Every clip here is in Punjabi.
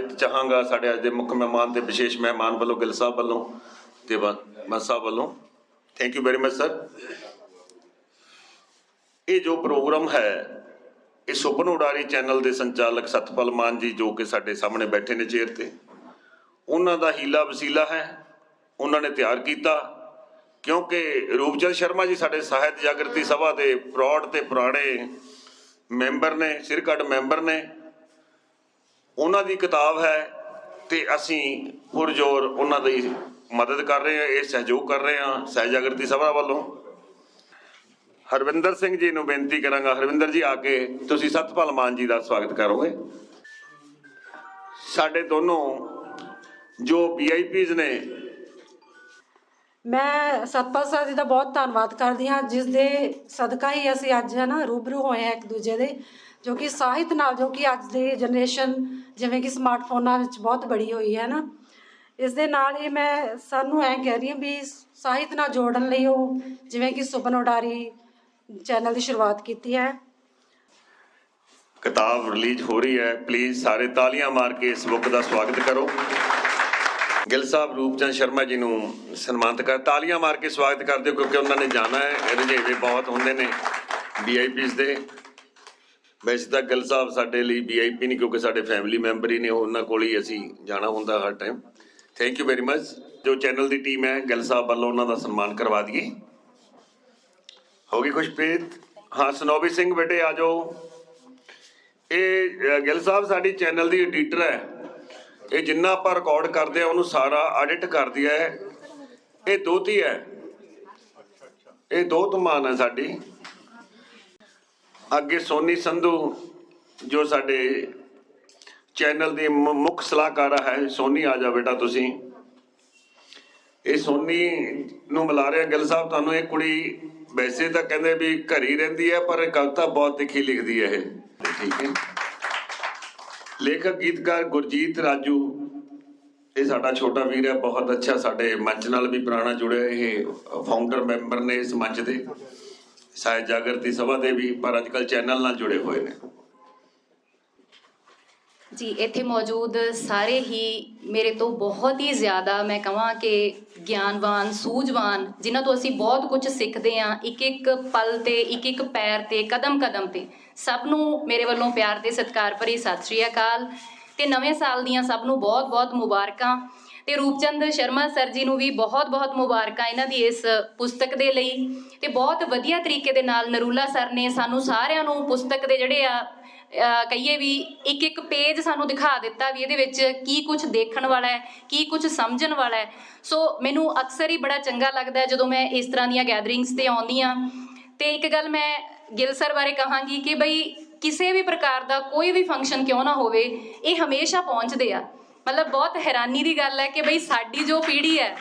ਇਜਾਜ਼ਤ ਚਾਹਾਂਗਾ ਸਾਡੇ ਅੱਜ ਦੇ ਮੁੱਖ ਮਹਿਮਾਨ ਤੇ ਵਿਸ਼ੇਸ਼ ਮਹਿਮਾਨ ਵੱਲੋਂ ਗਿੱਲ ਸਾਹਿਬ ਵੱਲੋਂ ਤੇ ਮਨ ਸਾਹਿਬ ਵੱਲੋਂ। Thank you very much sir ਇਹ ਜੋ ਪ੍ਰੋਗਰਾਮ ਹੈ, ਇਹ ਸੁਪਨ ਉਡਾਰੀ ਚੈਨਲ ਦੇ ਸੰਚਾਲਕ ਸਤਪਾਲ ਮਾਨ ਜੀ ਜੋ ਕਿ ਸਾਡੇ ਸਾਹਮਣੇ ਬੈਠੇ ਨੇ ਚੇਅਰ ਤੇ, ਉਹਨਾਂ ਦਾ ਹੀਲਾ ਵਸੀਲਾ ਹੈ। ਉਹਨਾਂ ਨੇ ਤਿਆਰ ਕੀਤਾ, ਕਿਉਂਕਿ ਰੂਪਚੰਦ ਸ਼ਰਮਾ ਜੀ ਸਾਡੇ ਸਾਹਿਤ ਜਾਗਰਤੀ ਸਭਾ ਦੇ ਪ੍ਰੌੜ ਤੇ ਪੁਰਾਣੇ ਮੈਂਬਰ ਨੇ ਸਿਰਕੱਢ ਮੈਂਬਰ ਨੇ ਉਹਨਾਂ ਦੀ ਕਿਤਾਬ ਹੈ ਤੇ ਅਸੀਂ ਪੁਰਜੋਰ ਉਹਨਾਂ ਦੀ ਮਦਦ ਕਰ ਰਹੇ ਹਾਂ, ਇਹ ਸਹਿਯੋਗ ਕਰ ਰਹੇ ਹਾਂ ਸਹਿ ਸਭਾ ਵੱਲੋਂ। ਹਰਵਿੰਦਰ ਸਿੰਘ ਜੀ ਨੂੰ ਬੇਨਤੀ ਕਰਾਂਗਾ, ਹਰਵਿੰਦਰ ਜੀ ਆ ਕੇ ਤੁਸੀਂ ਸਤਪਾਲ ਮਾਨ ਜੀ ਦਾ ਸਵਾਗਤ ਕਰੋਗੇ। ਸਾਡੇ ਦੋਨੋਂ ਜੋ ਵੀਆਈਪੀਜ਼ ਨੇ ਮੈਂ ਸਤਪਾਲ ਸਾਹਿਬ ਜੀ ਦਾ ਬਹੁਤ ਧੰਨਵਾਦ ਕਰਦੀ ਹਾਂ ਜਿਸ ਦੇ ਸਦਕਾ ਹੀ ਅਸੀਂ ਅੱਜ ਹੈ ਨਾ ਰੂਬਰੂ ਹੋਏ ਹਾਂ ਇੱਕ ਦੂਜੇ ਦੇ। ਜੋ ਕਿ ਸਾਹਿਤ ਨਾਲ, ਜੋ ਕਿ ਅੱਜ ਦੀ ਜਨਰੇਸ਼ਨ ਜਿਵੇਂ ਕਿ ਸਮਾਰਟਫੋਨਾਂ ਵਿੱਚ ਬਹੁਤ ਬੜੀ ਹੋਈ ਹੈ ਨਾ। ਇਸ ਦੇ ਨਾਲ ਹੀ ਮੈਂ ਸਾਨੂੰ ਐਂ ਕਹਿ ਰਹੀ ਹਾਂ ਵੀ ਸਾਹਿਤ ਨਾਲ ਜੋੜਨ ਲਈ ਉਹ ਜਿਵੇਂ ਕਿ ਸੁਪਨ ਉਡਾਰੀ ਚੈਨਲ ਦੀ ਸ਼ੁਰੂਆਤ ਕੀਤੀ ਹੈ। ਕਿਤਾਬ ਰਿਲੀਜ਼ ਹੋ ਰਹੀ ਹੈ। ਪਲੀਜ਼ ਸਾਰੇ ਤਾਲੀਆਂ ਮਾਰ ਕੇ ਇਸ ਬੁੱਕ ਦਾ ਸਵਾਗਤ ਕਰੋ। ਗਿੱਲ ਸਾਹਿਬ, ਰੂਪਚੰਦ ਸ਼ਰਮਾ ਜੀ ਨੂੰ ਸਨਮਾਨਿਤ ਕਰ, ਤਾਲੀਆਂ ਮਾਰ ਕੇ ਸਵਾਗਤ ਕਰਦੇ ਹੋ ਕਿਉਂਕਿ ਉਹਨਾਂ ਨੇ ਜਾਣਾ ਹੈ। ਰਜੇਵੇ ਬਹੁਤ ਹੁੰਦੇ ਨੇ ਵੀਆਈਪੀਜ਼ ਦੇ। ਵੈਸੇ ਤਾਂ ਗਿੱਲ ਸਾਹਿਬ ਸਾਡੇ ਲਈ ਵੀਆਈਪੀ ਨਹੀਂ, ਕਿਉਂਕਿ ਸਾਡੇ ਫੈਮਿਲੀ ਮੈਂਬਰ ਹੀ ਨੇ ਉਹਨਾਂ ਕੋਲ ਹੀ ਅਸੀਂ ਜਾਣਾ ਹੁੰਦਾ ਹਰ time thank you very much ਜੋ ਚੈਨਲ ਦੀ ਟੀਮ ਹੈ, ਗਿੱਲ ਸਾਹਿਬ ਵੱਲੋਂ ਉਹਨਾਂ ਦਾ ਸਨਮਾਨ ਕਰਵਾ ਦਈਏ। ਹੋ ਗਈ ਖੁਸ਼ਪ੍ਰੀਤ। ਹਾਂ ਸਨੋਬੀ ਸਿੰਘ ਬੇਟੇ, ਆ ਜਾਓ। ਇਹ ਗਿੱਲ ਸਾਹਿਬ ਸਾਡੀ ਚੈਨਲ ਦੀ ਐਡੀਟਰ ਹੈ। ਇਹ ਜਿੰਨਾ ਆਪਾਂ ਰਿਕਾਰਡ ਕਰਦੇ ਆ, ਉਹਨੂੰ ਸਾਰਾ ਆਡਿਟ ਕਰਦੀ ਹੈ। ਇਹ ਦੋਤੀ ਹੈ। ਇਹ ਦੋ ਧਮਾਨ ਹੈ ਸਾਡੀ। ਅੱਗੇ ਸੋਨੀ ਸੰਧੂ, ਜੋ ਸਾਡੇ ਚੈਨਲ ਦੀ ਮੁੱਖ ਸਲਾਹਕਾਰ ਹੈ, ਸੋਨੀ ਆ ਜਾ ਬੇਟਾ ਤੁਸੀਂ। ਇਹ ਸੋਨੀ ਨੂੰ ਮਿਲਾ ਰਿਹਾ ਗਿੱਲ ਸਾਹਿਬ, ਤੁਹਾਨੂੰ ਇਹ ਕੁੜੀ ਵੈਸੇ ਤਾਂ ਕਹਿੰਦੇ ਵੀ ਘਰ ਹੀ ਰਹਿੰਦੀ ਹੈ, ਪਰ ਇਹ ਕਵਿਤਾ ਬਹੁਤ ਤਿੱਖੀ ਲਿਖਦੀ ਹੈ ਇਹ। ਠੀਕ ਹੈ। ਲੇਖਕ, ਗੀਤਕਾਰ ਗੁਰਜੀਤ ਰਾਜੂ, ਇਹ ਸਾਡਾ ਛੋਟਾ ਵੀਰ ਹੈ, ਬਹੁਤ ਅੱਛਾ ਸਾਡੇ ਮੰਚ ਨਾਲ ਵੀ ਪੁਰਾਣਾ ਜੁੜਿਆ ਇਹ ਫਾਊਂਡਰ ਮੈਂਬਰ ਨੇ ਇਸ ਮੰਚ ਦੇ ਸਾਹਿਤ ਜਾਗਰਤੀ ਸਭਾ ਦੇ ਵੀ, ਪਰ ਅੱਜਕੱਲ ਚੈਨਲ ਨਾਲ ਜੁੜੇ ਹੋਏ ਨੇ। ਜੀ, ਇੱਥੇ ਮੌਜੂਦ ਸਾਰੇ ਹੀ ਮੇਰੇ ਤੋਂ ਬਹੁਤ ਹੀ ਜ਼ਿਆਦਾ, ਮੈਂ ਕਹਾਂ ਕਿ ਗਿਆਨਵਾਨ, ਸੂਝਵਾਨ, ਜਿਨ੍ਹਾਂ ਤੋਂ ਅਸੀਂ ਬਹੁਤ ਕੁਝ ਸਿੱਖਦੇ ਹਾਂ ਇੱਕ ਇੱਕ ਪਲ ਤੇ ਇੱਕ ਇੱਕ ਪੈਰ ਤੇ ਕਦਮ ਕਦਮ ਤੇ। ਸਭ ਨੂੰ ਮੇਰੇ ਵੱਲੋਂ ਪਿਆਰ ਤੇ ਸਤਿਕਾਰ ਭਰੀ ਸਤਿ ਸ਼੍ਰੀ ਅਕਾਲ। ਤੇ ਨਵੇਂ ਸਾਲ ਦੀਆਂ ਸਭ ਨੂੰ ਬਹੁਤ ਬਹੁਤ ਮੁਬਾਰਕਾਂ। ਤੇ ਰੂਪਚੰਦ ਸ਼ਰਮਾ ਸਰ ਜੀ ਨੂੰ ਵੀ ਬਹੁਤ ਬਹੁਤ ਮੁਬਾਰਕਾਂ ਇਹਨਾਂ ਦੀ ਇਸ ਪੁਸਤਕ ਦੇ ਲਈ। ਤੇ ਬਹੁਤ ਵਧੀਆ ਤਰੀਕੇ ਦੇ ਨਾਲ ਨਰੂਲਾ ਸਰ ਨੇ ਸਾਨੂੰ ਸਾਰਿਆਂ ਨੂੰ ਪੁਸਤਕ ਦੇ ਜਿਹੜੇ ਆ ਕਹੀਏ ਵੀ ਇੱਕ ਇੱਕ ਪੇਜ ਸਾਨੂੰ ਦਿਖਾ ਦਿੱਤਾ ਵੀ ਇਹਦੇ ਵਿੱਚ ਕੀ ਕੁਝ ਦੇਖਣ ਵਾਲਾ ਹੈ, ਕੀ ਕੁਝ ਸਮਝਣ ਵਾਲਾ ਹੈ। ਸੋ ਮੈਨੂੰ ਅਕਸਰ ਹੀ ਬੜਾ ਚੰਗਾ ਲੱਗਦਾ ਜਦੋਂ ਮੈਂ ਇਸ ਤਰ੍ਹਾਂ ਦੀਆਂ ਗੈਦਰਿੰਗਸ ਤੇ ਆਉਂਦੀ ਆ ਤੇ ਇੱਕ ਗੱਲ ਮੈਂ ਗਿੱਲ ਸਰ ਬਾਰੇ ਕਹਾਂਗੀ ਕਿ ਬਈ ਕਿਸੇ ਵੀ ਪ੍ਰਕਾਰ ਦਾ ਕੋਈ ਵੀ ਫੰਕਸ਼ਨ ਕਿਉਂ ਨਾ ਹੋਵੇ, ਇਹ ਹਮੇਸ਼ਾ ਪਹੁੰਚਦੇ ਆ। ਮਤਲਬ ਬਹੁਤ ਹੈਰਾਨੀ ਦੀ ਗੱਲ ਹੈ ਕਿ ਬਈ ਸਾਡੀ ਜੋ ਪੀੜ੍ਹੀ ਹੈ,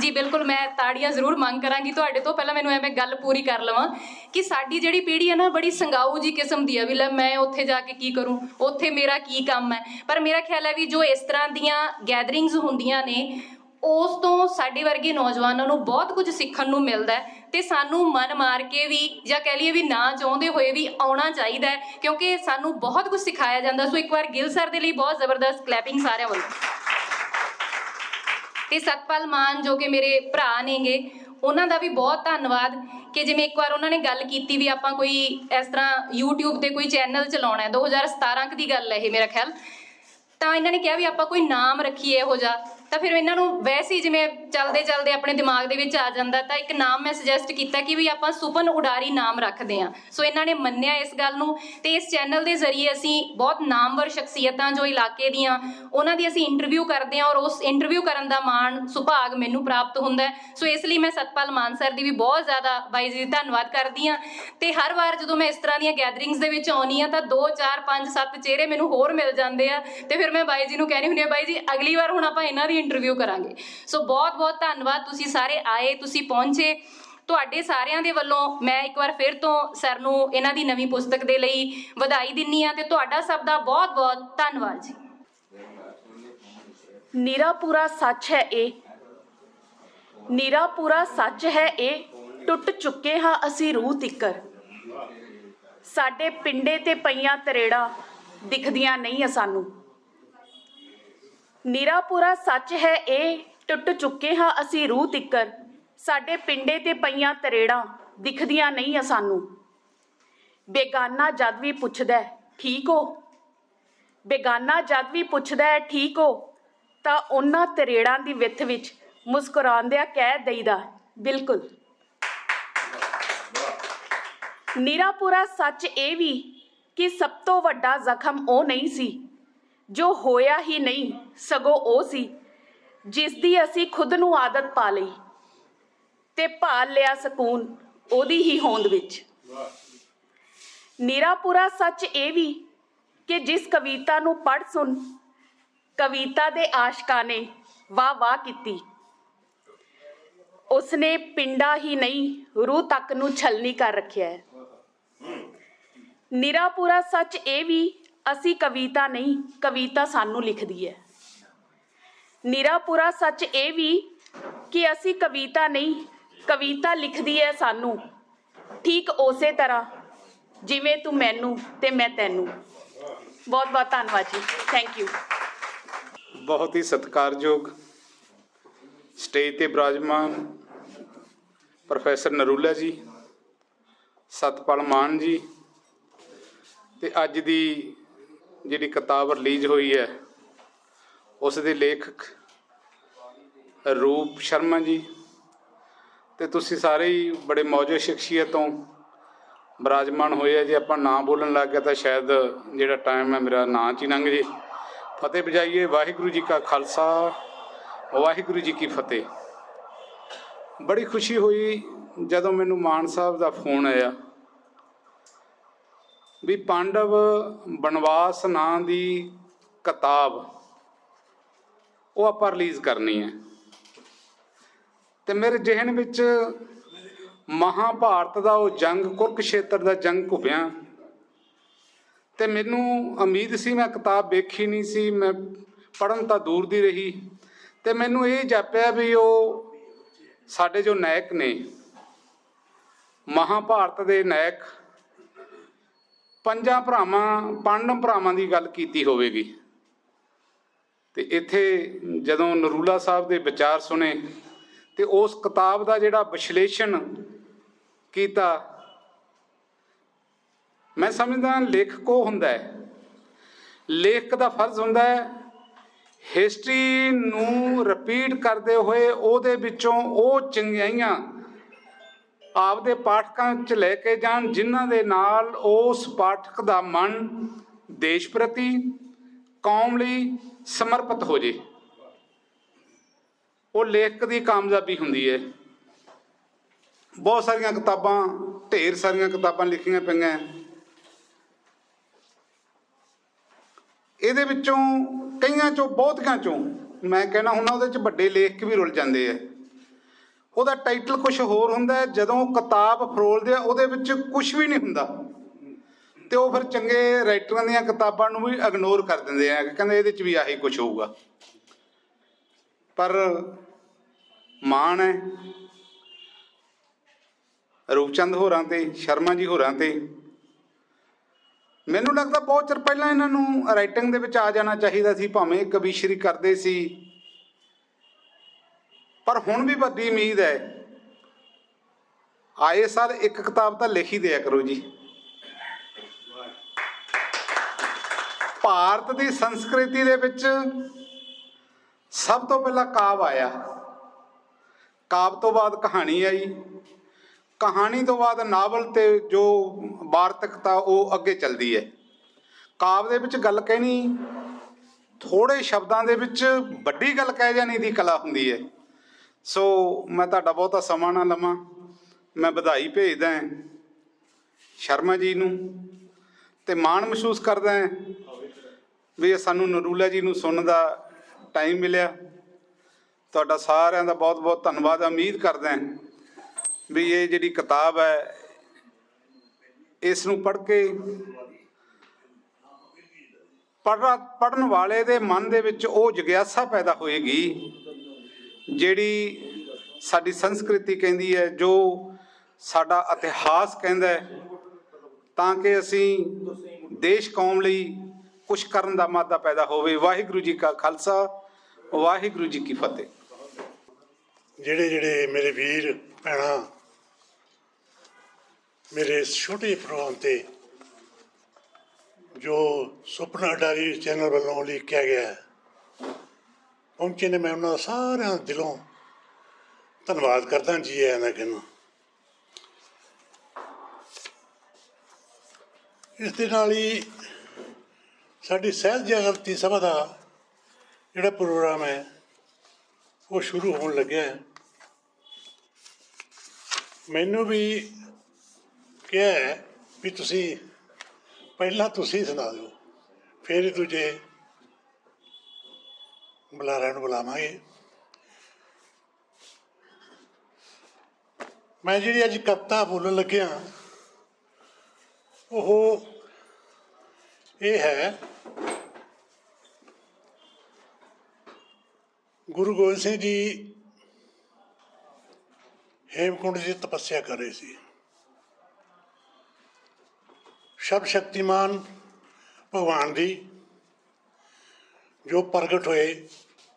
ਜੀ ਬਿਲਕੁਲ ਮੈਂ ਤਾੜੀਆਂ ਜ਼ਰੂਰ ਮੰਗ ਕਰਾਂਗੀ, ਤੁਹਾਡੇ ਤੋਂ ਪਹਿਲਾਂ ਮੈਨੂੰ ਐਵੇਂ ਗੱਲ ਪੂਰੀ ਕਰ ਲਵਾਂ ਕਿ ਸਾਡੀ ਜਿਹੜੀ ਪੀੜ੍ਹੀ ਹੈ ਨਾ, ਬੜੀ ਸੰਗਾਊ ਜੀ ਕਿਸਮ ਦੀ ਹੈ ਵੀ ਲੈ ਮੈਂ ਉੱਥੇ ਜਾ ਕੇ ਕੀ ਕਰੂੰ, ਉੱਥੇ ਮੇਰਾ ਕੀ ਕੰਮ ਹੈ। ਪਰ ਮੇਰਾ ਖਿਆਲ ਹੈ ਵੀ ਜੋ ਇਸ ਤਰ੍ਹਾਂ ਦੀਆਂ ਗੈਦਰਿੰਗਸ ਹੁੰਦੀਆਂ ਨੇ, ਉਸ ਤੋਂ ਸਾਡੇ ਵਰਗੇ ਨੌਜਵਾਨਾਂ ਨੂੰ ਬਹੁਤ ਕੁਝ ਸਿੱਖਣ ਨੂੰ ਮਿਲਦਾ ਹੈ। ਤੇ ਸਾਨੂੰ ਮਨ ਮਾਰ ਕੇ ਵੀ ਜਾਂ ਕਹਿ ਲਈਏ ਵੀ ਨਾ ਚਾਹੁੰਦੇ ਹੋਏ ਵੀ ਆਉਣਾ ਚਾਹੀਦਾ ਹੈ, ਕਿਉਂਕਿ ਸਾਨੂੰ ਬਹੁਤ ਕੁਝ ਸਿਖਾਇਆ ਜਾਂਦਾ। ਸੋ ਇੱਕ ਵਾਰ ਗਿੱਲ ਸਰ ਦੇ ਲਈ ਬਹੁਤ ਜ਼ਬਰਦਸਤ ਕਲੈਪਿੰਗ ਸਾਰਿਆਂ ਵੱਲੋਂ। ਤੇ ਸਤਪਾਲ ਮਾਨ ਜੋ ਕਿ ਮੇਰੇ ਭਰਾ ਨੇਗੇ, ਉਹਨਾਂ ਦਾ ਵੀ ਬਹੁਤ ਧੰਨਵਾਦ ਕਿ ਜਿਵੇਂ ਇੱਕ ਵਾਰ ਉਹਨਾਂ ਨੇ ਗੱਲ ਕੀਤੀ ਵੀ ਆਪਾਂ ਕੋਈ ਇਸ ਤਰ੍ਹਾਂ YouTube ਤੇ ਕੋਈ ਚੈਨਲ ਚਲਾਉਣਾ ਹੈ। 2017 ਕੁ ਦੀ ਗੱਲ ਹੈ ਇਹ, ਮੇਰਾ ਖਿਆਲ। ਤਾਂ ਇਹਨਾਂ ਨੇ ਕਿਹਾ ਵੀ ਆਪਾਂ ਕੋਈ ਨਾਮ ਰੱਖੀਏ ਇਹੋ ਜਿਹਾ। ਤਾਂ ਫਿਰ ਇਹਨਾਂ ਨੂੰ ਵੈਸੇ ਹੀ ਜਿਵੇਂ ਚਲਦੇ ਚਲਦੇ ਆਪਣੇ ਦਿਮਾਗ ਦੇ ਵਿੱਚ ਆ ਜਾਂਦਾ ਤਾਂ ਇੱਕ ਨਾਮ ਮੈਂ ਸੁਜੈਸਟ ਕੀਤਾ ਕਿ ਵੀ ਆਪਾਂ ਸੁਪਨ ਉਡਾਰੀ ਨਾਮ ਰੱਖਦੇ ਹਾਂ। ਸੋ ਇਹਨਾਂ ਨੇ ਮੰਨਿਆ ਇਸ ਗੱਲ ਨੂੰ ਤੇ ਇਸ ਚੈਨਲ ਦੇ ਜ਼ਰੀਏ ਅਸੀਂ ਬਹੁਤ ਨਾਮਵਰ ਸ਼ਖਸੀਅਤਾਂ ਜੋ ਇਲਾਕੇ ਦੀਆਂ, ਉਹਨਾਂ ਦੀ ਅਸੀਂ ਇੰਟਰਵਿਊ ਕਰਦੇ ਹਾਂ ਔਰ ਉਸ ਇੰਟਰਵਿਊ ਕਰਨ ਦਾ ਮਾਣ, ਸੁਭਾਗ ਮੈਨੂੰ ਪ੍ਰਾਪਤ ਹੁੰਦਾ ਸੋ ਇਸ ਲਈ ਮੈਂ ਸਤਪਾਲ ਮਾਨ ਸਰ ਦੀ ਵੀ ਬਹੁਤ ਜ਼ਿਆਦਾ ਬਾਈ ਜੀ ਧੰਨਵਾਦ ਕਰਦੀ ਹਾਂ। ਤੇ ਹਰ ਵਾਰ ਜਦੋਂ ਮੈਂ ਇਸ ਤਰ੍ਹਾਂ ਦੀਆਂ ਗੈਦਰਿੰਗਸ ਦੇ ਵਿੱਚ ਆਉਣੀ ਆ ਤਾਂ 2 4 5 7 ਚਿਹਰੇ ਮੈਨੂੰ ਹੋਰ ਮਿਲ ਜਾਂਦੇ ਆ। ਤੇ ਫਿਰ ਮੈਂ ਬਾਈ ਜੀ ਨੂੰ ਕਹਿੰਦੀ ਹੁੰਦੀ ਆ ਬਾਈ ਜੀ, ਅਗਲੀ ਵਾਰ ਹੁਣ ਆਪਾਂ ਇਹਨਾਂ ਦੀ ਇੰਟਰਵਿਊ ਕਰਾਂਗੇ। ਸੋ ਬਹੁਤ ਬਹੁਤ ਧੰਨਵਾਦ, ਤੁਸੀਂ ਸਾਰੇ ਆਏ, ਤੁਸੀਂ ਪਹੁੰਚੇ। ਤੁਹਾਡੇ ਸਾਰਿਆਂ ਦੇ ਵੱਲੋਂ ਮੈਂ ਇੱਕ ਵਾਰ ਫਿਰ ਤੋਂ ਸਰ ਨੂੰ ਇਹਨਾਂ ਦੀ ਨਵੀਂ ਪੁਸਤਕ ਦੇ ਲਈ ਵਧਾਈ ਦਿੰਨੀ ਆ ਤੇ ਤੁਹਾਡਾ ਸਭ ਦਾ ਬਹੁਤ ਬਹੁਤ ਧੰਨਵਾਦ ਜੀ। ਨੀਰਾ ਪੂਰਾ ਸੱਚ ਹੈ ਇਹ। ਨੀਰਾ ਪੂਰਾ ਸੱਚ ਹੈ ਇਹ, ਟੁੱਟ ਚੁੱਕੇ ਹਾਂ ਅਸੀਂ ਰੂਹ ਤਿੱਕਰ। ਸਾਡੇ ਪਿੰਡੇ ਤੇ ਪਈਆਂ ਤਰੇੜਾ ਦਿਖਦੀਆਂ ਨਹੀਂ ਆ ਸਾਨੂੰ। ਨਿਰਾਪੁਰਾ ਸੱਚ ਹੈ ਇਹ ਟੁੱਟ ਚੁੱਕੇ ਹਾਂ ਅਸੀਂ ਰੂਹ ਤਿੱਕਰ। ਸਾਡੇ ਪਿੰਡੇ ਤੇ ਪਈਆਂ ਤਰੇੜਾਂ ਦਿਖਦੀਆਂ ਨਹੀਂ ਆ ਸਾਨੂੰ। ਬੇਗਾਨਾ ਜਦ ਵੀ ਪੁੱਛਦਾ ਠੀਕ ਹੋ? ਬੇਗਾਨਾ ਜਦ ਵੀ ਪੁੱਛਦਾ ਹੈ, ਠੀਕ ਹੋ? ਤਾਂ ਉਹਨਾਂ ਤਰੇੜਾਂ ਦੀ ਵਿੱਥ ਵਿੱਚ ਮੁਸਕਰਾਉਂਦਿਆਂ ਕਹਿ ਦਈਦਾ ਬਿਲਕੁਲ। ਨਿਰਾਪੁਰਾ ਸੱਚ ਇਹ ਵੀ ਕਿ ਸਭ ਤੋਂ ਵੱਡਾ ਜ਼ਖਮ ਉਹ ਨਹੀਂ ਸੀ। ਜੋ ਹੋਇਆ ਹੀ ਨਹੀਂ, ਸਗੋਂ ਉਹ ਸੀ, ਜਿਸ ਦੀ ਅਸੀਂ ਖੁਦ ਨੂੰ ਆਦਤ ਪਾ ਲਈ ਤੇ ਭਾਲ ਲਿਆ ਸਕੂਨ ਉਹਦੀ ਹੀ ਹੋਂਦ ਵਿੱਚ। ਨਿਰਾਪੁਰਾ ਸੱਚ ਇਹ ਵੀ ਕਿ ਜਿਸ ਕਵਿਤਾ ਨੂੰ ਪੜ੍ਹ ਸੁਣ, ਕਵਿਤਾ ਦੇ ਆਸ਼ਕਾਂ ਨੇ ਵਾਹ ਵਾਹ ਕੀਤੀ। ਉਸਨੇ ਪਿੰਡਾ ਹੀ ਨਹੀਂ, ਰੂਹ ਤੱਕ ਨੂੰ ਛਲਨੀ ਕਰ ਰੱਖਿਆ ਹੈ। ਨਿਰਾਪੁਰਾ ਸੱਚ ਇਹ ਵੀ ਅਸੀਂ ਕਵਿਤਾ ਨਹੀਂ, ਕਵਿਤਾ ਸਾਨੂੰ ਲਿਖਦੀ ਹੈ। ਨਿਰਾਪੁਰਾ ਸੱਚ ਇਹ ਵੀ ਕਿ ਅਸੀਂ ਕਵਿਤਾ ਨਹੀਂ, ਕਵਿਤਾ ਲਿਖਦੀ ਹੈ ਸਾਨੂੰ। ਠੀਕ ਉਸੇ ਤਰ੍ਹਾਂ, ਜਿਵੇਂ ਤੂੰ ਮੈਨੂੰ ਤੇ ਮੈਂ ਤੈਨੂੰ। ਬਹੁਤ ਬਹੁਤ ਧੰਨਵਾਦ ਜੀ। ਥੈਂਕ ਯੂ ਬਹੁਤ ਹੀ ਸਤਿਕਾਰਯੋਗ ਸਟੇਜ ਤੇ ਬਰਾਜਮਾਨ ਪ੍ਰੋਫੈਸਰ ਨਰੂਲਾ ਜੀ, ਸਤਪਾਲ ਮਾਨ ਜੀ ਤੇ ਅੱਜ ਦੀ ਜਿਹੜੀ ਕਿਤਾਬ ਰਿਲੀਜ਼ ਹੋਈ ਹੈ, ਉਸ ਦੇ ਲੇਖਕ ਰੂਪ ਸ਼ਰਮਾ ਜੀ। ਤੇ ਤੁਸੀਂ ਸਾਰੇ ਹੀ ਬੜੇ ਮੌਜੂਦ ਸ਼ਖਸੀਅਤ ਤੋਂ ਬਰਾਜਮਾਨ ਹੋਏ ਆ। ਜੇ ਆਪਾਂ ਨਾਂ ਬੋਲਣ ਲੱਗ ਗਿਆ ਤਾਂ ਸ਼ਾਇਦ ਜਿਹੜਾ ਟਾਈਮ ਹੈ ਮੇਰਾ ਨਾਂ ਚ ਹੀ ਲੰਘ ਜੇ। ਫਤਿਹ ਬਜਾਈਏ ਵਾਹਿਗੁਰੂ ਜੀ ਕਾ ਖਾਲਸਾ, ਵਾਹਿਗੁਰੂ ਜੀ ਕੀ ਫਤਿਹ। ਬੜੀ ਖੁਸ਼ੀ ਹੋਈ ਜਦੋਂ ਮੈਨੂੰ ਮਾਨ ਸਾਹਿਬ ਦਾ ਫੋਨ ਆਇਆ। ਵੀ ਪਾਂਡਵ ਬਨਵਾਸ ਨਾਂ ਦੀ ਕਿਤਾਬ ਉਹ ਆਪਾਂ ਰਿਲੀਜ਼ ਕਰਨੀ ਹੈ। ਤੇ ਮੇਰੇ ਜ਼ਿਹਨ ਵਿੱਚ ਮਹਾਭਾਰਤ ਦਾ ਉਹ ਜੰਗ ਕੁਰਕਸ਼ੇਤਰ ਦਾ ਜੰਗ ਘੁੱਬਿਆ ਤੇ ਮੈਨੂੰ ਉਮੀਦ ਸੀ, ਮੈਂ ਕਿਤਾਬ ਵੇਖੀ ਨਹੀਂ ਸੀ, ਮੈਂ ਪੜਨ ਤਾਂ ਦੂਰ ਦੀ ਰਹੀ। ਤੇ ਮੈਨੂੰ ਇਹ ਜਾਪਿਆ ਵੀ ਉਹ ਸਾਡੇ ਜੋ ਨਾਇਕ ਨੇ, ਮਹਾਭਾਰਤ ਦੇ ਨਾਇਕ ਪੰਜਾਂ ਭਰਾਵਾਂ, ਪਾਂਡਵ ਭਰਾਵਾਂ ਦੀ ਗੱਲ ਕੀਤੀ ਹੋਵੇਗੀ। ਤੇ ਇੱਥੇ ਜਦੋਂ ਨਰੂਲਾ ਸਾਹਿਬ ਦੇ ਵਿਚਾਰ ਸੁਣੇ, ਤੇ ਉਸ ਕਿਤਾਬ ਦਾ ਜਿਹੜਾ ਵਿਸ਼ਲੇਸ਼ਣ ਕੀਤਾ, ਮੈਂ ਸਮਝਦਾ ਲੇਖਕ ਉਹ ਹੁੰਦਾ ਹੈ। ਲੇਖਕ ਦਾ ਫਰਜ਼ ਹੁੰਦਾ ਹੈ ਹਿਸਟਰੀ ਨੂੰ ਰਿਪੀਟ ਕਰਦੇ ਹੋਏ ਉਹਦੇ ਵਿੱਚੋਂ ਉਹ ਚੰਗਿਆਈਆਂ ਆਪਦੇ ਪਾਠਕਾਂ 'ਚ ਲੈ ਕੇ ਜਾਣ, ਜਿਨ੍ਹਾਂ ਦੇ ਨਾਲ ਉਸ ਪਾਠਕ ਦਾ ਮਨ ਦੇਸ਼ ਪ੍ਰਤੀ, ਕੌਮ ਲਈ ਸਮਰਪਿਤ ਹੋ ਜੇ। ਉਹ ਲੇਖਕ ਦੀ ਕਾਮਯਾਬੀ ਹੁੰਦੀ ਹੈ। ਬਹੁਤ ਸਾਰੀਆਂ ਕਿਤਾਬਾਂ, ਢੇਰ ਸਾਰੀਆਂ ਕਿਤਾਬਾਂ ਲਿਖੀਆਂ ਪਈਆਂ। ਇਹਦੇ ਵਿੱਚੋਂ ਕਈਆਂ ਚੋਂ, ਬਹੁਤੀਆਂ ਚੋਂ ਮੈਂ ਕਹਿਣਾ ਹੁੰਦਾ, ਉਹਦੇ ਚ ਵੱਡੇ ਲੇਖਕ ਵੀ ਰੁੱਲ ਜਾਂਦੇ ਆ। ਉਹਦਾ ਟਾਈਟਲ ਕੁਝ ਹੋਰ ਹੁੰਦਾ ਜਦੋਂ ਕਿਤਾਬ ਫਰੋਲਦੇ ਆ, ਉਹਦੇ ਵਿੱਚ ਕੁਝ ਵੀ ਨਹੀਂ ਹੁੰਦਾ। ਤੇ ਉਹ ਫਿਰ ਚੰਗੇ ਰਾਈਟਰਾਂ ਦੀਆਂ ਕਿਤਾਬਾਂ ਨੂੰ ਵੀ ਇਗਨੋਰ ਕਰ ਦਿੰਦੇ ਆ ਕਿ ਕਹਿੰਦੇ ਇਹਦੇ ਚ ਵੀ ਆਹੀ ਕੁਝ ਹੋਊਗਾ। ਪਰ ਮਾਣ ਹੈ। ਰੂਪਚੰਦ ਹੋਰਾਂ ਤੇ, ਸ਼ਰਮਾ ਜੀ ਹੋਰਾਂ ਤੇ, ਮੈਨੂੰ ਲੱਗਦਾ ਬਹੁਤ ਚਿਰ ਪਹਿਲਾਂ ਇਹਨਾਂ ਨੂੰ ਰਾਈਟਿੰਗ ਦੇ ਵਿੱਚ ਆ ਜਾਣਾ ਚਾਹੀਦਾ ਸੀ, ਭਾਵੇਂ ਕਵੀਸ਼ਰੀ ਕਰਦੇ ਸੀ। ਪਰ ਹੁਣ ਵੀ ਵੱਡੀ ਉਮੀਦ ਹੈ। ਆਏ ਸਾਲ ਇੱਕ ਕਿਤਾਬ ਤਾਂ ਲਿਖ ਹੀ ਦਿਆ ਕਰੋ ਜੀ। ਭਾਰਤ ਦੀ ਸੰਸਕ੍ਰਿਤੀ ਦੇ ਵਿੱਚ ਸਭ ਤੋਂ ਪਹਿਲਾਂ ਕਾਵ ਆਇਆ। ਕਾਵ ਤੋਂ ਬਾਅਦ ਕਹਾਣੀ ਆਈ। ਕਹਾਣੀ ਤੋਂ ਬਾਅਦ ਨਾਵਲ ਤੇ ਜੋ ਵਾਰਤਕਤਾ ਉਹ ਅੱਗੇ ਚੱਲਦੀ ਹੈ। ਕਾਵ ਦੇ ਵਿੱਚ ਗੱਲ ਕਹਿਣੀ ਥੋੜੇ ਸ਼ਬਦਾਂ ਦੇ ਵਿੱਚ ਵੱਡੀ ਗੱਲ ਕਹਿ ਜਾਣੀ ਦੀ ਕਲਾ ਹੁੰਦੀ ਹੈ। ਸੋ ਮੈਂ ਤੁਹਾਡਾ ਬਹੁਤਾ ਸਮਾਂ ਨਾ ਲਵਾਂ। ਮੈਂ ਵਧਾਈ ਭੇਜਦਾ ਹਾਂ ਸ਼ਰਮਾ ਜੀ ਨੂੰ ਤੇ ਮਾਣ ਮਹਿਸੂਸ ਕਰਦਾ ਹਾਂ ਵੀ ਇਹ ਸਾਨੂੰ ਨਰੂਲਾ ਜੀ ਨੂੰ ਸੁਣਨ ਦਾ ਟਾਈਮ ਮਿਲਿਆ। ਤੁਹਾਡਾ ਸਾਰਿਆਂ ਦਾ ਬਹੁਤ ਬਹੁਤ ਧੰਨਵਾਦ। ਉਮੀਦ ਕਰਦਾ ਹਾਂ ਵੀ ਇਹ ਜਿਹੜੀ ਕਿਤਾਬ ਹੈ, ਇਸ ਨੂੰ ਪੜ੍ਹ ਕੇ ਪੜ੍ਹ ਪੜਨ ਵਾਲੇ ਦੇ ਮਨ ਦੇ ਵਿੱਚ ਉਹ ਜਗਿਆਸਾ ਪੈਦਾ ਹੋਏਗੀ। ਜਿਹੜੀ ਸਾਡੀ ਸੰਸਕ੍ਰਿਤੀ ਕਹਿੰਦੀ ਹੈ, ਜੋ ਸਾਡਾ ਇਤਿਹਾਸ ਕਹਿੰਦਾ ਹੈ, ਤਾਂ ਕਿ ਅਸੀਂ ਦੇਸ਼ ਕੌਮ ਲਈ ਕੁਝ ਕਰਨ ਦਾ ਮਾਦਾ ਪੈਦਾ ਹੋਵੇ। ਵਾਹਿਗੁਰੂ ਜੀ ਕਾ ਖਾਲਸਾ, ਵਾਹਿਗੁਰੂ ਜੀ ਕੀ ਫਤਿਹ। ਜਿਹੜੇ ਜਿਹੜੇ ਮੇਰੇ ਵੀਰ, ਭੈਣਾਂ, ਮੇਰੇ ਇਸ ਛੋਟੇ ਜਿਹੇ ਪ੍ਰੋਗਰਾਮ ਤੇ ਜੋ ਸੁਪਨਾ ਅਡਾਰੀ ਚੈਨਲ ਵੱਲੋਂ ਲਿਖਿਆ ਗਿਆ ਹੈ ਪਹੁੰਚੇ ਨੇ, ਮੈਂ ਉਹਨਾਂ ਦਾ ਸਾਰਿਆਂ ਦਿਲੋਂ ਧੰਨਵਾਦ ਕਰਦਾ ਜੀ ਆਇਆਂ ਦਾ ਕਹਿੰਦਾ ਇਸ ਦੇ ਨਾਲ ਹੀ ਸਾਡੀ ਸਹਿਜ ਜਾਗਰਤੀ ਸਭਾ ਦਾ ਜਿਹੜਾ ਪ੍ਰੋਗਰਾਮ ਹੈ, ਉਹ ਸ਼ੁਰੂ ਹੋਣ ਲੱਗਿਆ ਹੈ। ਮੈਨੂੰ ਵੀ ਕਿਹਾ ਹੈ ਵੀ ਤੁਸੀਂ ਪਹਿਲਾਂ ਤੁਸੀਂ ਸੁਣਾ ਦਿਓ, ਫਿਰ ਦੂਜੇ ਬੁਲਾਰਿਆਂ ਨੂੰ ਬੁਲਾਵਾਂਗੇ। ਮੈਂ ਜਿਹੜੀ ਅੱਜ ਕਵਿਤਾ ਬੋਲਣ ਲੱਗਿਆ, ਉਹ ਇਹ ਹੈ, ਗੁਰੂ ਗੋਬਿੰਦ ਸਿੰਘ ਜੀ ਹੇਮਕੁੰਡ ਦੀ ਤਪੱਸਿਆ ਕਰ ਰਹੇ ਸੀ। ਸ਼ਬ ਸ਼ਕਤੀਮਾਨ ਭਗਵਾਨ ਦੀ ਜੋ ਪ੍ਰਗਟ ਹੋਏ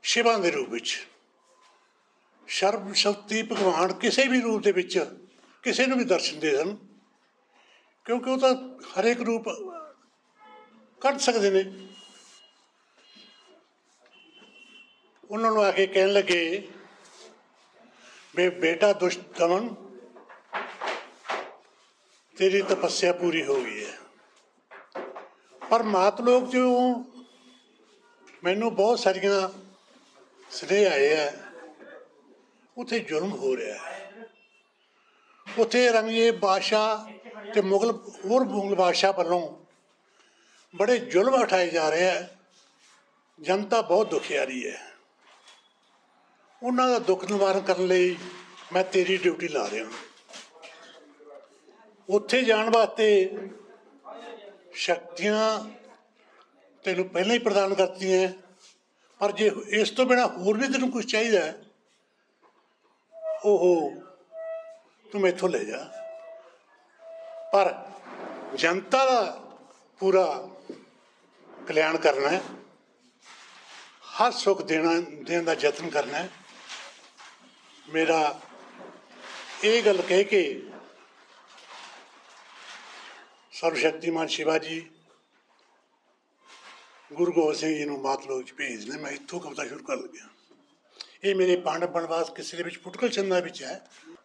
ਸ਼ਿਵਾਂ ਦੇ ਰੂਪ ਵਿੱਚ। ਸਰਬ ਸ਼ਕਤੀ ਭਗਵਾਨ ਕਿਸੇ ਵੀ ਰੂਪ ਦੇ ਵਿੱਚ ਕਿਸੇ ਨੂੰ ਵੀ ਦਰਸ਼ਨ ਦੇ ਸਨ ਕਿਉਂਕਿ ਉਹ ਤਾਂ ਹਰੇਕ ਰੂਪ ਕੱਢ ਸਕਦੇ ਨੇ। ਉਹਨਾਂ ਨੂੰ ਆ ਕੇ ਕਹਿਣ ਲੱਗੇ ਵੇ ਬੇਟਾ ਦੁਸ਼ਟ ਦਮਨ, ਤੇਰੀ ਤਪੱਸਿਆ ਪੂਰੀ ਹੋ ਗਈ ਹੈ। ਪਰ ਮਾਤ ਲੋਕ ਜੋ ਮੈਨੂੰ ਬਹੁਤ ਸਾਰੀਆਂ ਸਨੇਹ ਆਏ ਆ। ਉੱਥੇ ਜ਼ੁਲਮ ਹੋ ਰਿਹਾ ਹੈ। ਉਥੇ ਰੰਗੇ ਬਾਦਸ਼ਾਹ ਤੇ ਮੁਗਲ, ਹੋਰ ਮੁਗਲ ਬਾਦਸ਼ਾਹ ਵੱਲੋਂ ਬੜੇ ਜ਼ੁਲਮ ਉਠਾਏ ਜਾ ਰਹੇ ਆ। ਜਨਤਾ ਬਹੁਤ ਦੁਖਿਆਰੀ ਹੈ। ਉਹਨਾਂ ਦਾ ਦੁੱਖ ਨਿਵਾਰਨ ਕਰਨ ਲਈ ਮੈਂ ਤੇਰੀ ਡਿਊਟੀ ਲਾ ਰਿਹਾ ਉੱਥੇ ਜਾਣ ਵਾਸਤੇ ਸ਼ਕਤੀਆਂ ਤੈਨੂੰ ਪਹਿਲਾਂ ਹੀ ਪ੍ਰਦਾਨ ਕਰਤੀਆਂ ਪਰ ਜੇ ਇਸ ਤੋਂ ਬਿਨਾ ਹੋਰ ਵੀ ਤੈਨੂੰ ਕੁਝ ਚਾਹੀਦਾ ਹੈ ਉਹ ਤੂੰ ਮੈਥੋਂ ਲੈ ਜਾ। ਪਰ ਜਨਤਾ ਦਾ ਪੂਰਾ ਕਲਿਆਣ ਕਰਨਾ ਹੈ ਹਰ ਸੁੱਖ ਦੇਣਾ, ਦੇਣ ਦਾ ਯਤਨ ਕਰਨਾ ਹੈ ਮੇਰਾ ਇਹ ਗੱਲ ਕਹਿ ਕੇ ਸਰਵ ਸ਼ਕਤੀਮਾਨ ਸ਼ਿਵਾ ਜੀ ਗੁਰੂ ਗੋਬਿੰਦ ਸਿੰਘ ਜੀ ਨੂੰ ਮਾਤਲੋਕ ਚ ਭੇਜਦੇ ਮੈਂ ਇੱਥੋਂ ਕਵਿਤਾ ਸ਼ੁਰੂ ਕਰ ਲੱਗਿਆ। ਇਹ ਮੇਰੇ ਪਾਂਡਵ ਬਣਵਾਸ ਕਿਸੇ ਦੇ ਵਿੱਚ ਫੁਟਕਲ ਚੰਦਾ ਵਿੱਚ ਹੈ।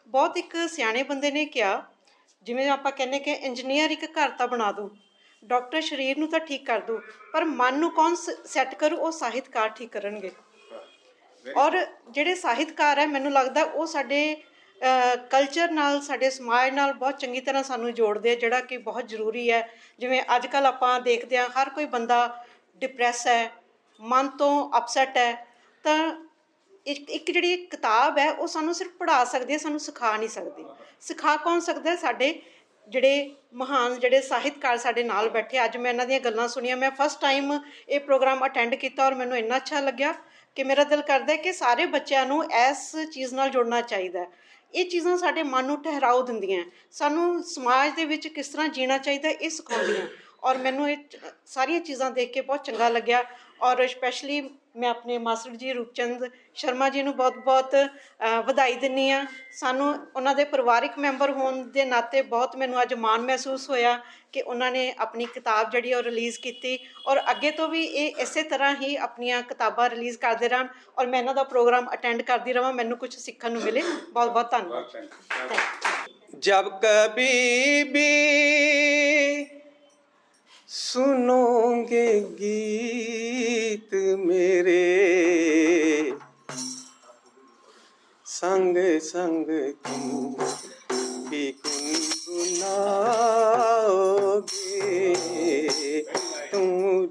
ਬਹੁਤ ਇੱਕ ਸਿਆਣੇ ਬੰਦੇ ਨੇ ਕਿਹਾ, ਜਿਵੇਂ ਆਪਾਂ ਕਹਿੰਦੇ ਕਿ ਇੰਜੀਨੀਅਰ ਇੱਕ ਘਰ ਤਾਂ ਬਣਾ ਦੂ ਡਾਕਟਰ ਸਰੀਰ ਨੂੰ ਤਾਂ ਠੀਕ ਕਰ ਦੂ, ਪਰ ਮਨ ਨੂੰ ਕੌਣ ਸੈੱਟ ਕਰੂ, ਉਹ ਸਾਹਿਤਕਾਰ ਠੀਕ ਕਰਨਗੇ। ਔਰ ਜਿਹੜੇ ਸਾਹਿਤਕਾਰ ਹੈ, ਮੈਨੂੰ ਲੱਗਦਾ ਉਹ ਸਾਡੇ ਕਲਚਰ ਨਾਲ, ਸਾਡੇ ਸਮਾਜ ਨਾਲ ਬਹੁਤ ਚੰਗੀ ਤਰ੍ਹਾਂ ਸਾਨੂੰ ਜੋੜਦੇ ਆ, ਜਿਹੜਾ ਕਿ ਬਹੁਤ ਜ਼ਰੂਰੀ ਹੈ। ਜਿਵੇਂ ਅੱਜ ਕੱਲ ਆਪਾਂ ਦੇਖਦੇ ਆ ਹਰ ਕੋਈ ਬੰਦਾ ਡਿਪਰੈਸ ਹੈ, ਮਨ ਤੋਂ ਅਪਸੈਟ ਹੈ, ਤਾਂ ਇੱਕ ਇੱਕ ਜਿਹੜੀ ਕਿਤਾਬ ਹੈ, ਉਹ ਸਾਨੂੰ ਸਿਰਫ ਪੜ੍ਹਾ ਸਕਦੀ ਹੈ, ਸਾਨੂੰ ਸਿਖਾ ਨਹੀਂ ਸਕਦੀ। ਸਿਖਾ ਕੌਣ ਸਕਦਾ ਹੈ? ਸਾਡੇ ਜਿਹੜੇ ਮਹਾਨ, ਜਿਹੜੇ ਸਾਹਿਤਕਾਰ ਸਾਡੇ ਨਾਲ ਬੈਠੇ ਅੱਜ ਮੈਂ ਇਹਨਾਂ ਦੀਆਂ ਗੱਲਾਂ ਸੁਣੀਆਂ, ਮੈਂ ਫਸਟ ਟਾਈਮ ਇਹ ਪ੍ਰੋਗਰਾਮ ਅਟੈਂਡ ਕੀਤਾ ਔਰ ਮੈਨੂੰ ਇੰਨਾ ਅੱਛਾ ਲੱਗਿਆ ਕਿ ਮੇਰਾ ਦਿਲ ਕਰਦਾ ਹੈ ਕਿ ਸਾਰੇ ਬੱਚਿਆਂ ਨੂੰ ਇਸ ਚੀਜ਼ ਨਾਲ ਜੁੜਨਾ ਚਾਹੀਦਾ ਹੈ। ਇਹ ਚੀਜ਼ਾਂ ਸਾਡੇ ਮਨ ਨੂੰ ਠਹਿਰਾਓ ਦਿੰਦੀਆਂ ਸਾਨੂੰ ਸਮਾਜ ਦੇ ਵਿੱਚ ਕਿਸ ਤਰ੍ਹਾਂ ਜੀਣਾ ਚਾਹੀਦਾ ਇਹ ਸਿਖਾਉਂਦੀਆਂ ਔਰ ਮੈਨੂੰ ਇਹ ਸਾਰੀਆਂ ਚੀਜ਼ਾਂ ਦੇਖ ਕੇ ਬਹੁਤ ਚੰਗਾ ਲੱਗਿਆ। ਔਰ ਸਪੈਸ਼ਲੀ ਮੈਂ ਆਪਣੇ ਮਾਸਟਰ ਜੀ ਰੂਪਚੰਦ ਸ਼ਰਮਾ ਜੀ ਨੂੰ ਬਹੁਤ-ਬਹੁਤ ਵਧਾਈ ਦਿੰਨੀ ਆ ਸਾਨੂੰ ਉਹਨਾਂ ਦੇ ਪਰਿਵਾਰਿਕ ਮੈਂਬਰ ਹੋਣ ਦੇ ਨਾਤੇ ਬਹੁਤ ਮੈਨੂੰ ਅੱਜ ਮਾਣ ਮਹਿਸੂਸ ਹੋਇਆ ਕਿ ਉਹਨਾਂ ਨੇ ਆਪਣੀ ਕਿਤਾਬ ਜਿਹੜੀ ਉਹ ਰਿਲੀਜ਼ ਕੀਤੀ। ਔਰ ਅੱਗੇ ਤੋਂ ਵੀ ਇਹ ਇਸੇ ਤਰ੍ਹਾਂ ਹੀ ਆਪਣੀਆਂ ਕਿਤਾਬਾਂ ਰਿਲੀਜ਼ ਕਰਦੇ ਰਹਿਣ ਔਰ ਮੈਂ ਇਹਨਾਂ ਦਾ ਪ੍ਰੋਗਰਾਮ ਅਟੈਂਡ ਕਰਦੀ ਰਵਾਂ। ਮੈਨੂੰ ਕੁਝ ਸਿੱਖਣ ਨੂੰ ਮਿਲੇ। ਬਹੁਤ-ਬਹੁਤ ਧੰਨਵਾਦ। Thank you. जब ਸੁਣੋਗੇ ਗੀਤ ਮੇਰੇ। ਸੰਗ ਸੰਗ ਤੁਮ ਵੀ ਗੁਣਾਓਗੇ ਤੂੰ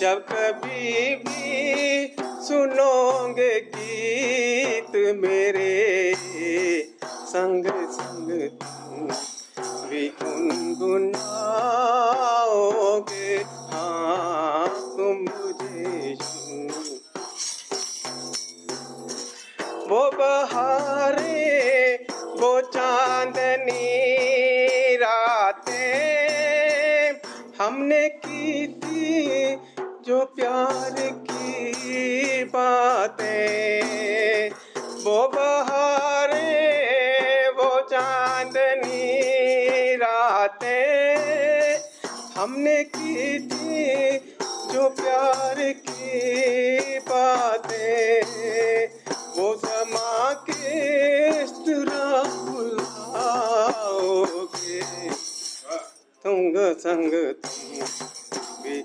जब कभी भी सुनोगे गीत मेरे संग संग भी गुनगुनाओगे। हाँ तुम मुझे वो बहारे, वो चांदनी रातें हमने जो प्यार की बातें वो बहारे वो चांदनी रातें हमने की थी जो प्यार की बातें वो समा के तरह बुलाओगे। तुंग संग तुम भी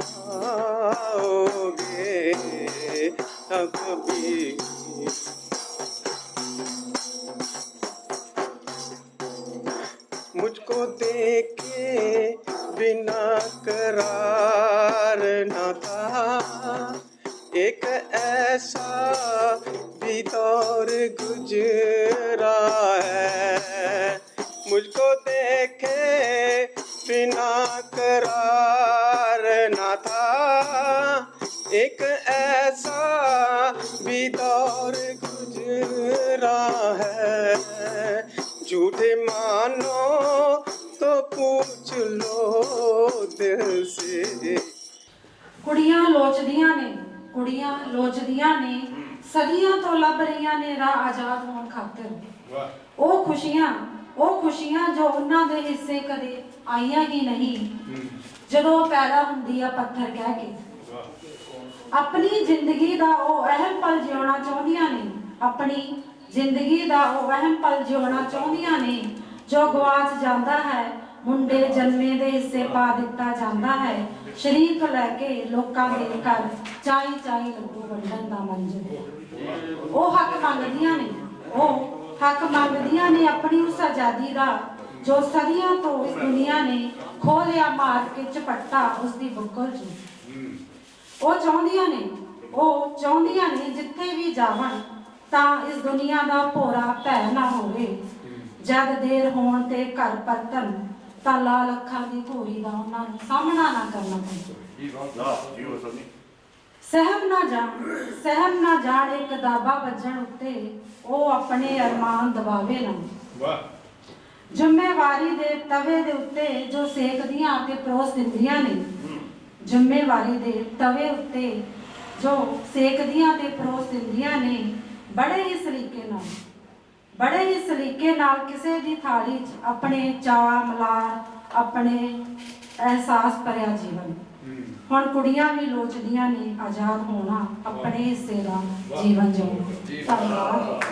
गुनगुनाओगे तब भी मुझको देखे पूछ लो दिल से ਕੁੜੀਆਂ ਲੋਚਦੀਆਂ ਨੇ ਕੁੜੀਆਂ ਲੋਚਦੀਆਂ ਨੇ ਸਦੀਆਂ ਤੋਂ ਲੱਭ ਰਹੀਆਂ ਨੇ ਰਾਹ ਆਜ਼ਾਦ ਹੋਣ ਖਾਤਰ ਉਹ ਖੁਸ਼ੀਆਂ ਉਹ ਖੁਸ਼ੀਆਂ ਜੋ ਉਹਨਾਂ ਦੇ ਹਿੱਸੇ ਕਦੇ ਆਈਆਂ ਹੀ ਨਹੀਂ ਜਦੋਂ ਉਹ ਪੈਦਾ ਹੁੰਦੀ ਆ ਪੱਥਰ ਕਹਿ ਕੇ ਆਪਣੀ ਜ਼ਿੰਦਗੀ ਦਾ ਉਹ ਅਹਿਮ ਪਲ ਜਿਉਣਾ ਚਾਹੁੰਦੀਆਂ ਨੇ ਆਪਣੀ ਜ਼ਿੰਦਗੀ ਦਾ ਉਹ ਅਹਿਮ ਪਲ ਜਿਉਣਾ ਚਾਹੁੰਦੀਆਂ ਨੇ ਜੋ ਗਵਾਚ ਜਾਂਦਾ ਹੈ ਮੁੰਡੇ ਜਨਮੇ ਦੇ ਹਿੱਸੇ ਪਾ ਦਿੱਤਾ ਜਾਂਦਾ ਹੈ। ਸ਼ਰੀਕ ਲੈ ਕੇ ਲੋਕਾਂ ਦੇ ਘਰ ਚਾਈ ਚਾਈ ਲੱਡੂ ਵੰਡਣ ਦਾ ਮੰਜ਼ਰ ਉਹ ਹੱਕ ਮੰਗਦੀਆਂ ਨੇ, ਉਹ ਹੱਕ ਮੰਗਦੀਆਂ ਨੇ ਆਪਣੀ ਉਸ ਆਜ਼ਾਦੀ ਦਾ, ਜੋ ਸਦੀਆਂ ਤੋਂ ਇਸ ਦੁਨੀਆ ਨੇ ਖੋਹ ਲਿਆ ਮਾਰ ਕੇ ਝਪੱਟਾ ਉਸ ਦੀ ਬੁੱਕਲ 'ਚ। ਉਹ ਚਾਹੁੰਦੀਆਂ ਨੇ, ਉਹ ਚਾਹੁੰਦੀਆਂ ਨੇ ਜਿੱਥੇ ਵੀ ਜਾਵਣ, ਤਾਂ ਇਸ ਦੁਨੀਆ ਦਾ ਭੋਰਾ ਭੈ ਨਾ ਹੋਵੇ। ਜਦ ਦੇਰ ਹੋਣ ਤੇ ਘਰ ਪਰਤਨ ਤਾਂ ਲਾਲ ਅੱਖਾਂ ਦੀ ਘੋਰੀ ਦਾ ਉਹਨਾਂ ਨੂੰ ਸਾਹਮਣਾ ਨਾ ਕਰਨਾ ਪਵੇ। ਸਹਿਮ ਨਾ ਜਾਣ ਸਹਿਮ ਨਾ ਜਾਣ ਇੱਕ ਦਾਬਾ ਵੱਜਣ ਉੱਤੇ ਉਹ ਆਪਣੇ ਅਰਮਾਨ ਦਬਾਵੇ ਨਾ। ਜ਼ਿੰਮੇਵਾਰੀ ਦੇ ਤਵੇ ਦੇ ਉੱਤੇ ਜੋ ਸੇਕਦੀਆਂ ਤੇ ਪਰੋਸ ਦਿੰਦੀਆਂ ਨੇ ਜ਼ਿੰਮੇਵਾਰੀ ਦੇ ਤਵੇ ਉੱਤੇ ਜੋ ਸੇਕਦੀਆਂ ਤੇ ਪਰੋਸ ਦਿੰਦੀਆਂ ਨੇ ਬੜੇ ਹੀ ਸਲੀਕੇ ਨਾਲ। ਬੜੇ ਹੀ ਸਲੀਕੇ ਨਾਲ ਕਿਸੇ ਦੀ ਥਾਲੀ 'ਚ ਆਪਣੇ ਚਾਅ ਮਲਾਰ ਆਪਣੇ ਅਹਿਸਾਸ ਭਰਿਆ ਜੀਵਨ। ਹੁਣ ਕੁੜੀਆਂ ਵੀ ਲੋਚਦੀਆਂ ਨੇ ਆਜ਼ਾਦ ਹੋਣਾ ਆਪਣੇ ਹਿੱਸੇ ਦਾ ਜੀਵਨ ਜਿਉਣਾ ਧੰਨਵਾਦ।